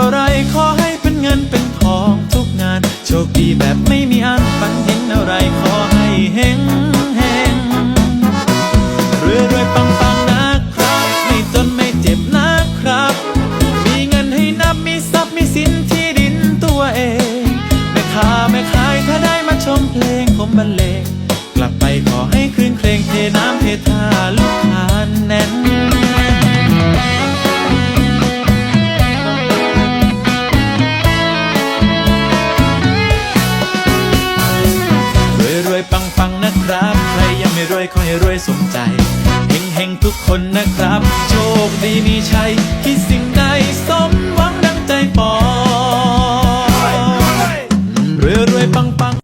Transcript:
อะไรขอให้เป็นเงินเป็นทองทุกงาน โชคดีแบบไม่มีอันฝันเห็นอะไรขอให้เฮงเฮงรวยรวยปังปังนะครับ ไม่จนไม่เจ็บนะครับ มีเงินให้นับมีทรัพย์มีสินที่ดินตัวเองแม่ค้าแม่ขายถ้าได้มาชมเพลงผมบรรเลง รวยขอยรวยสมใจเฮงเฮงทุกคนนะครับ โชคดีมีชัยคิดสิ่งใดสมหวังดังใจปองรวยรวยปัง